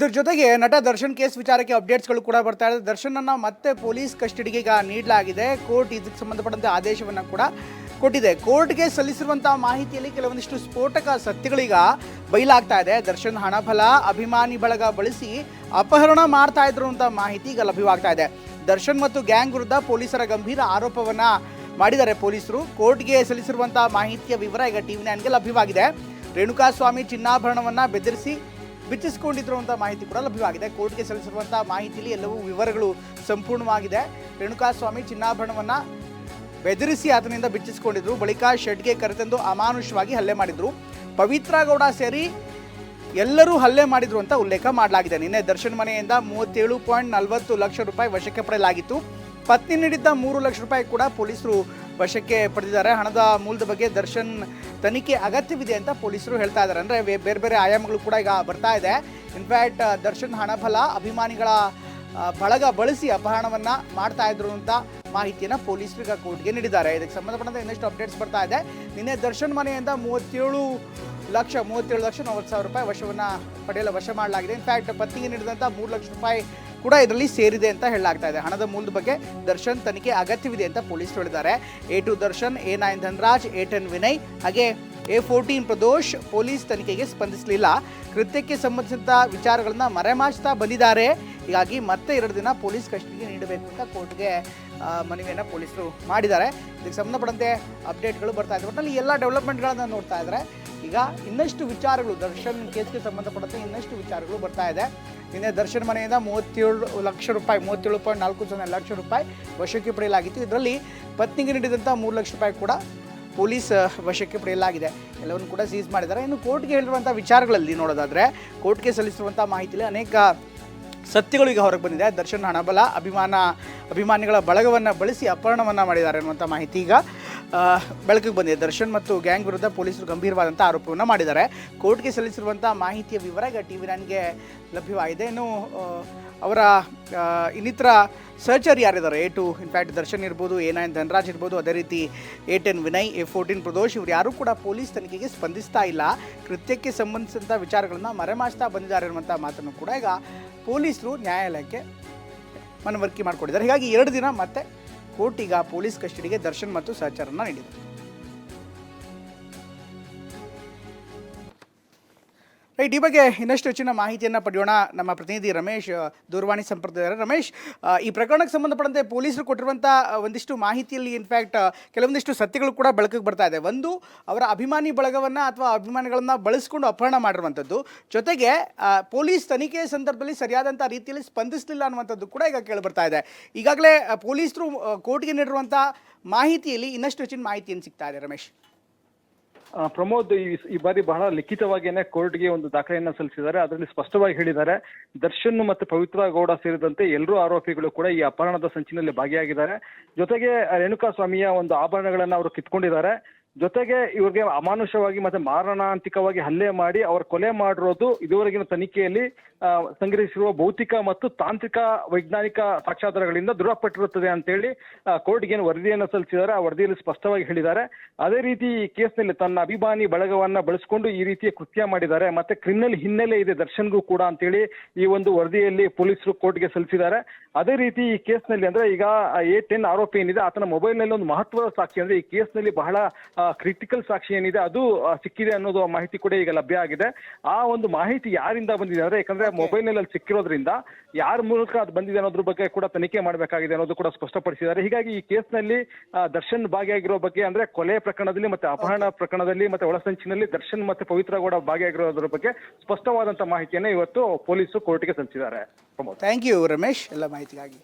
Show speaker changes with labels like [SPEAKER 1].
[SPEAKER 1] ಇದ್ರ ಜೊತೆಗೆ ನಟ ದರ್ಶನ್ ಕೇಸ್ ವಿಚಾರಕ್ಕೆ ಅಪ್ಡೇಟ್ಸ್ಗಳು ಕೂಡ ಬರ್ತಾ ಇದೆ. ದರ್ಶನನ ಮತ್ತೆ ಪೊಲೀಸ್ ಕಸ್ಟಡಿಗೆ ಈಗ ನೀಡಲಾಗಿದೆ. ಕೋರ್ಟ್ ಇದಕ್ಕೆ ಸಂಬಂಧಪಟ್ಟಂತೆ ಆದೇಶವನ್ನು ಕೂಡ ಕೊಟ್ಟಿದೆ. ಕೋರ್ಟ್ಗೆ ಸಲ್ಲಿಸಿರುವಂತಹ ಮಾಹಿತಿಯಲ್ಲಿ ಕೆಲವೊಂದಿಷ್ಟು ಸ್ಫೋಟಕ ಸತ್ಯಗಳೀಗ ಬಯಲಾಗ್ತಾ ಇದೆ. ದರ್ಶನ್ ಹಣಬಲ, ಅಭಿಮಾನಿ ಬಳಗ ಬಳಸಿ ಅಪಹರಣ ಮಾಡ್ತಾ ಇದ್ರು ಅಂತ ಮಾಹಿತಿ ಈಗ ಲಭ್ಯವಾಗ್ತಾ ಇದೆ. ದರ್ಶನ್ ಮತ್ತು ಗ್ಯಾಂಗ್ ವಿರುದ್ಧ ಪೊಲೀಸರ ಗಂಭೀರ ಆರೋಪವನ್ನ ಮಾಡಿದ್ದಾರೆ ಪೊಲೀಸರು. ಕೋರ್ಟ್ಗೆ ಸಲ್ಲಿಸಿರುವಂತಹ ಮಾಹಿತಿಯ ವಿವರ ಈಗ ಟಿವಿ ನೈನ್ಗೆ ಲಭ್ಯವಾಗಿದೆ. ರೇಣುಕಾಸ್ವಾಮಿ ಚಿನ್ನಾಭರಣವನ್ನ ಬೆದರಿಸಿ ಬಿಚ್ಚಿಸಿಕೊಂಡಿದ್ರು ಅಂತ ಮಾಹಿತಿ ಕೂಡ ಲಭ್ಯವಾಗಿದೆ. ಕೋರ್ಟ್ಗೆ ಸಲ್ಲಿಸಿರುವಂತಹ ಮಾಹಿತಿಯಲ್ಲಿ ಎಲ್ಲವೂ ವಿವರಗಳು ಸಂಪೂರ್ಣವಾಗಿದೆ. ರೇಣುಕಾಸ್ವಾಮಿ ಚಿನ್ನಾಭರಣವನ್ನ ಬೆದರಿಸಿ ಆತನಿಂದ ಬಿಚ್ಚಿಸಿಕೊಂಡಿದ್ರು. ಬಳಿಕ ಶೆಡ್ಗೆ ಕರೆತಂದು ಅಮಾನುಷವಾಗಿ ಹಲ್ಲೆ ಮಾಡಿದ್ರು. ಪವಿತ್ರ ಗೌಡ ಸೇರಿ ಎಲ್ಲರೂ ಹಲ್ಲೆ ಮಾಡಿದ್ರು ಅಂತ ಉಲ್ಲೇಖ ಮಾಡಲಾಗಿದೆ. ನಿನ್ನೆ ದರ್ಶನ್ ಮನೆಯಿಂದ ಮೂವತ್ತೇಳು ಪಾಯಿಂಟ್ ನಲವತ್ತು ಲಕ್ಷ ರೂಪಾಯಿ ವಶಕ್ಕೆ ಪಡೆಯಲಾಗಿತ್ತು. ಪತ್ನಿ ನೀಡಿದ್ದ ಮೂರು ಲಕ್ಷ ರೂಪಾಯಿ ಕೂಡ ಪೊಲೀಸರು ವಶಕ್ಕೆ ಪಡೆದಿದ್ದಾರೆ. ಹಣದ ಮೂಲದ ಬಗ್ಗೆ ದರ್ಶನ್ ತನಿಖೆ ಅಗತ್ಯವಿದೆ ಅಂತ ಪೊಲೀಸರು ಹೇಳ್ತಾ ಇದ್ದಾರೆ. ಅಂದರೆ ಬೇರೆ ಬೇರೆ ಆಯಾಮಗಳು ಕೂಡ ಈಗ ಬರ್ತಾ ಇದೆ. ಇನ್ಫ್ಯಾಕ್ಟ್ ದರ್ಶನ್ ಹಣಬಲ ಅಭಿಮಾನಿಗಳ ಬಳಗ ಬಳಸಿ ಅಪಹರಣವನ್ನು ಮಾಡ್ತಾ ಇದ್ರು ಅಂತ ಮಾಹಿತಿಯನ್ನು ಪೊಲೀಸರು ಈಗ ಕೋರ್ಟ್ಗೆ ನೀಡಿದ್ದಾರೆ. ಇದಕ್ಕೆ ಸಂಬಂಧಪಟ್ಟಂತೆ ಇನ್ನಷ್ಟು ಅಪ್ಡೇಟ್ಸ್ ಬರ್ತಾ ಇದೆ. ನಿನ್ನೆ ದರ್ಶನ್ ಮನೆಯಿಂದ ಮೂವತ್ತೇಳು ಲಕ್ಷ ಮೂವತ್ತೇಳು ಲಕ್ಷ ನಲವತ್ತು ಸಾವಿರ ರೂಪಾಯಿ ವಶವನ್ನು ಪಡೆಯಲು ವಶ ಮಾಡಲಾಗಿದೆ. ಇನ್ಫ್ಯಾಕ್ಟ್ ಪತ್ನಿಗೆ ನೀಡಿದಂಥ ಮೂರು ಲಕ್ಷ ರೂಪಾಯಿ ಕೂಡ ಇದರಲ್ಲಿ ಸೇರಿದೆ ಅಂತ ಹೇಳಲಾಗ್ತಾ ಇದೆ. ಹಣದ ಮೂಲದ ಬಗ್ಗೆ ದರ್ಶನ್ ತನಿಖೆ ಅಗತ್ಯವಿದೆ ಅಂತ ಪೊಲೀಸರು ಹೇಳಿದ್ದಾರೆ. A two Darshan, A nine Dhanraj, A ten Vinay, ಹಾಗೆ ಎ ಫೋರ್ಟೀನ್ ಪ್ರದೋಷ್ ಪೊಲೀಸ್ ತನಿಖೆಗೆ ಸ್ಪಂದಿಸಲಿಲ್ಲ. ಕೃತ್ಯಕ್ಕೆ ಸಂಬಂಧಿಸಿದ ವಿಚಾರಗಳನ್ನ ಮರೆಮಾಚ್ತಾ ಬಂದಿದ್ದಾರೆ. ಹೀಗಾಗಿ ಮತ್ತೆ ಎರಡು ದಿನ ಪೊಲೀಸ್ ಕಸ್ಟಡಿಗೆ ನೀಡಬೇಕು ಅಂತ ಕೋರ್ಟ್ಗೆ ಮನವಿಯನ್ನು ಪೊಲೀಸರು ಮಾಡಿದ್ದಾರೆ. ಇದಕ್ಕೆ ಸಂಬಂಧಪಟ್ಟಂತೆ ಅಪ್ಡೇಟ್ಗಳು ಬರ್ತಾ ಇದೆ. ಒಟ್ಟಲ್ಲಿ ಎಲ್ಲ ಡೆವಲಪ್ಮೆಂಟ್ಗಳನ್ನು ನೋಡ್ತಾ ಇದ್ದಾರೆ ಈಗ ಇನ್ನಷ್ಟು ವಿಚಾರಗಳು, ದರ್ಶನ್ ಕೇಸ್ಗೆ ಸಂಬಂಧಪಟ್ಟಂತೆ ಇನ್ನಷ್ಟು ವಿಚಾರಗಳು ಬರ್ತಾ ಇದೆ. ನಿನ್ನೆ ದರ್ಶನ್ ಮನೆಯಿಂದ ಮೂವತ್ತೇಳು ಲಕ್ಷ ರೂಪಾಯಿ, ಮೂವತ್ತೇಳು ಪಾಯಿಂಟ್ ನಾಲ್ಕು ಸೊನ್ನೆ ಲಕ್ಷ ರೂಪಾಯಿ ವಶಕ್ಕೆ ಪಡೆಯಲಾಗಿತ್ತು. ಇದರಲ್ಲಿ ಪತ್ನಿಗೆ ನೀಡಿದಂಥ ಮೂರು ಲಕ್ಷ ರೂಪಾಯಿ ಕೂಡ ಪೊಲೀಸ್ ವಶಕ್ಕೆ ಪಡೆಯಲಾಗಿದೆ. ಎಲ್ಲವನ್ನು ಕೂಡ ಸೀಸ್ ಮಾಡಿದ್ದಾರೆ. ಇನ್ನು ಕೋರ್ಟ್ಗೆ ಹೇಳಿರುವಂಥ ವಿಚಾರಗಳಲ್ಲಿ ನೋಡೋದಾದರೆ, ಕೋರ್ಟ್ಗೆ ಸಲ್ಲಿಸಿರುವಂಥ ಮಾಹಿತಿಯಲ್ಲಿ ಅನೇಕ ಸತ್ಯಗಳು ಈಗ ಹೊರಗೆ ಬಂದಿದೆ. ದರ್ಶನ್ ಹಣಬಲ, ಅಭಿಮಾನ, ಅಭಿಮಾನಿಗಳ ಬಳಗವನ್ನು ಬಳಸಿ ಅಪಹರಣವನ್ನು ಮಾಡಿದ್ದಾರೆ ಅನ್ನುವಂಥ ಮಾಹಿತಿ ಈಗ ಬೆಳಕಿಗೆ ಬಂದಿದೆ. ದರ್ಶನ್ ಮತ್ತು ಗ್ಯಾಂಗ್ ವಿರುದ್ಧ ಪೊಲೀಸರು ಗಂಭೀರವಾದಂಥ ಆರೋಪವನ್ನು ಮಾಡಿದ್ದಾರೆ. ಕೋರ್ಟ್ಗೆ ಸಲ್ಲಿಸಿರುವಂಥ ಮಾಹಿತಿಯ ವಿವರ ಈಗ ಟಿ ವಿ ನೈನ್ಗೆ ಲಭ್ಯವಾಗಿದೆ. ಇನ್ನು ಅವರ ಇನ್ನಿತರ ಸರ್ಚರ್ ಯಾರಿದ್ದಾರೆ? ಎ ಟು ಇನ್ಫ್ಯಾಕ್ಟ್ ದರ್ಶನ್ ಇರ್ಬೋದು, ಎ ನೈನ್ ಧನರಾಜ್ ಇರ್ಬೋದು, ಅದೇ ರೀತಿ A ten Vinay, A fourteen Pradosh ಇವರು ಯಾರೂ ಕೂಡ ಪೊಲೀಸ್ ತನಿಖೆಗೆ ಸ್ಪಂದಿಸ್ತಾ ಇಲ್ಲ. ಕೃತ್ಯಕ್ಕೆ ಸಂಬಂಧಿಸಿದಂಥ ವಿಚಾರಗಳನ್ನು ಮರೆಮಾಚ್ತಾ ಬಂದಿದ್ದಾರೆ ಅನ್ನುವಂಥ ಮಾತನ್ನು ಕೂಡ ಈಗ ಪೊಲೀಸರು ನ್ಯಾಯಾಲಯಕ್ಕೆ ಮನವರಿಕೆ ಮಾಡಿಕೊಂಡಿದ್ದಾರೆ. ಹೀಗಾಗಿ ಎರಡು ದಿನ ಮತ್ತೆ ಕೋರ್ಟ್ ಈಗ ಪೊಲೀಸ್ ಕಸ್ಟಡಿಗೆ ದರ್ಶನ್ ಮತ್ತು ಸಹಚಾರನ ನೀಡಿದೆ ರೈಟ್ ಈ ಬಗ್ಗೆ ಇನ್ನಷ್ಟು ಹೆಚ್ಚಿನ ಮಾಹಿತಿಯನ್ನು ಪಡೆಯೋಣ. ನಮ್ಮ ಪ್ರತಿನಿಧಿ ರಮೇಶ್ ದೂರವಾಣಿ ಸಂಪರ್ಕದಿದ್ದಾರೆ ರಮೇಶ್. ಈ ಪ್ರಕರಣಕ್ಕೆ ಸಂಬಂಧಪಟ್ಟಂತೆ ಪೊಲೀಸರು ಕೊಟ್ಟಿರುವಂಥ ಒಂದಿಷ್ಟು ಮಾಹಿತಿಯಲ್ಲಿ ಇನ್ಫ್ಯಾಕ್ಟ್ ಕೆಲವೊಂದಿಷ್ಟು ಸತ್ಯಗಳು ಕೂಡ ಬೆಳಕಿಗೆ ಬರ್ತಾ ಇದೆ. ಒಂದು, ಅವರ ಅಭಿಮಾನಿ ಬಳಗವನ್ನು ಅಥವಾ ಅಭಿಮಾನಿಗಳನ್ನು ಬಳಸಿಕೊಂಡು ಅಪಹರಣ ಮಾಡಿರುವಂಥದ್ದು. ಜೊತೆಗೆ ಪೊಲೀಸ್ ತನಿಖೆ ಸಂದರ್ಭದಲ್ಲಿ ಸರಿಯಾದಂಥ ರೀತಿಯಲ್ಲಿ ಸ್ಪಂದಿಸಲಿಲ್ಲ ಅನ್ನುವಂಥದ್ದು ಕೂಡ ಈಗ ಕೇಳಿ ಬರ್ತಾ ಇದೆ. ಈಗಾಗಲೇ ಪೊಲೀಸರು ಕೋರ್ಟ್ಗೆ ನೀಡಿರುವಂಥ ಮಾಹಿತಿಯಲ್ಲಿ ಇನ್ನಷ್ಟು ಹೆಚ್ಚಿನ ಮಾಹಿತಿಯನ್ನು ಸಿಗ್ತಾ ಇದೆ, ರಮೇಶ್.
[SPEAKER 2] ಪ್ರಮೋದ್ ಈ ಬಾರಿ ಬಹಳ ಲಿಖಿತವಾಗಿಯೇ ಕೋರ್ಟ್ಗೆ ಒಂದು ದಾಖಲೆಯನ್ನ ಸಲ್ಲಿಸಿದ್ದಾರೆ. ಅದರಲ್ಲಿ ಸ್ಪಷ್ಟವಾಗಿ ಹೇಳಿದ್ದಾರೆ, ದರ್ಶನ್ ಮತ್ತು ಪವಿತ್ರ ಗೌಡ ಸೇರಿದಂತೆ ಎಲ್ಲರೂ ಆರೋಪಿಗಳು ಕೂಡ ಈ ಅಪಹರಣದ ಸಂಚಿನಲ್ಲಿ ಭಾಗಿಯಾಗಿದ್ದಾರೆ. ಜೊತೆಗೆ ರೇಣುಕಾ ಸ್ವಾಮಿಯ ಒಂದು ಆಭರಣಗಳನ್ನ ಅವರು ಕಿತ್ಕೊಂಡಿದ್ದಾರೆ. ಜೊತೆಗೆ ಇವ್ರಿಗೆ ಅಮಾನುಷವಾಗಿ ಮತ್ತೆ ಮಾರಣಾಂತಿಕವಾಗಿ ಹಲ್ಲೆ ಮಾಡಿ ಅವ್ರ ಕೊಲೆ ಮಾಡಿರೋದು ಇದುವರೆಗಿನ ತನಿಖೆಯಲ್ಲಿ ಸಂಗ್ರಹಿಸಿರುವ ಭೌತಿಕ ಮತ್ತು ತಾಂತ್ರಿಕ ವೈಜ್ಞಾನಿಕ ಸಾಕ್ಷ್ಯಾಧಾರಗಳಿಂದ ದೃಢಪಟ್ಟಿರುತ್ತದೆ ಅಂತೇಳಿ ಕೋರ್ಟ್ಗೆ ಏನು ವರದಿಯನ್ನು ಸಲ್ಲಿಸಿದ್ದಾರೆ, ಆ ವರದಿಯಲ್ಲಿ ಸ್ಪಷ್ಟವಾಗಿ ಹೇಳಿದ್ದಾರೆ. ಅದೇ ರೀತಿ ಈ ಕೇಸ್ನಲ್ಲಿ ತನ್ನ ಅಭಿಮಾನಿ ಬಳಗವನ್ನ ಬಳಸಿಕೊಂಡು ಈ ರೀತಿಯ ಕೃತ್ಯ ಮಾಡಿದ್ದಾರೆ. ಮತ್ತೆ ಕ್ರಿಮಿನಲ್ ಹಿನ್ನೆಲೆ ಇದೆ ದರ್ಶನ್ಗೂ ಕೂಡ ಅಂತೇಳಿ ಈ ಒಂದು ವರದಿಯಲ್ಲಿ ಪೊಲೀಸರು ಕೋರ್ಟ್ಗೆ ಸಲ್ಲಿಸಿದ್ದಾರೆ. ಅದೇ ರೀತಿ ಈ ಕೇಸ್ನಲ್ಲಿ ಅಂದ್ರೆ ಈಗ ಎ ಟೆನ್ ಆರೋಪಿ ಏನಿದೆ, ಆತನ ಮೊಬೈಲ್ನಲ್ಲಿ ಒಂದು ಮಹತ್ವದ ಸಾಕ್ಷಿ ಅಂದ್ರೆ ಈ ಕೇಸ್ನಲ್ಲಿ ಬಹಳ ಕ್ರಿಟಿಕಲ್ ಸಾಕ್ಷಿ ಏನಿದೆ ಅದು ಆ, ಸಿಕ್ಕಿದೆ ಅನ್ನೋದು ಮಾಹಿತಿ ಕೂಡ ಈಗ ಲಭ್ಯ ಆಗಿದೆ. ಆ ಒಂದು ಮಾಹಿತಿ ಯಾರಿಂದ ಬಂದಿದೆ ಅಂದ್ರೆ ಯಾಕಂದ್ರೆ ಮೊಬೈಲ್ನಲ್ಲಿ ಅಲ್ಲಿ ಸಿಕ್ಕಿರೋದ್ರಿಂದ ಯಾರ ಮೂಲಕ ಅದು ಬಂದಿದೆ ಅನ್ನೋದ್ರ ಬಗ್ಗೆ ಕೂಡ ತನಿಖೆ ಮಾಡಬೇಕಾಗಿದೆ ಅನ್ನೋದು ಕೂಡ ಸ್ಪಷ್ಟಪಡಿಸಿದ್ದಾರೆ. ಹೀಗಾಗಿ ಈ ಕೇಸ್ನಲ್ಲಿ ಆ, ದರ್ಶನ್ ಭಾಗಿಯಾಗಿರೋ ಬಗ್ಗೆ ಅಂದ್ರೆ ಕೊಲೆ ಪ್ರಕರಣದಲ್ಲಿ ಮತ್ತೆ ಅಪಹರಣ ಪ್ರಕರಣದಲ್ಲಿ ಮತ್ತೆ ಒಳಸಂಚಿನಲ್ಲಿ ದರ್ಶನ್ ಮತ್ತೆ ಪವಿತ್ರ ಗೌಡ ಭಾಗಿಯಾಗಿರೋದ್ರ ಬಗ್ಗೆ ಸ್ಪಷ್ಟವಾದಂತ ಮಾಹಿತಿಯನ್ನ ಇವತ್ತು ಪೊಲೀಸರು ಕೋರ್ಟ್ಗೆ ಸಲ್ಲಿಸಿದ್ದಾರೆ. ಪ್ರಮೋದ್.
[SPEAKER 1] Thank you Ramesh. ಎಲ್ಲ ಮಾಹಿತಿಗಾಗಿ.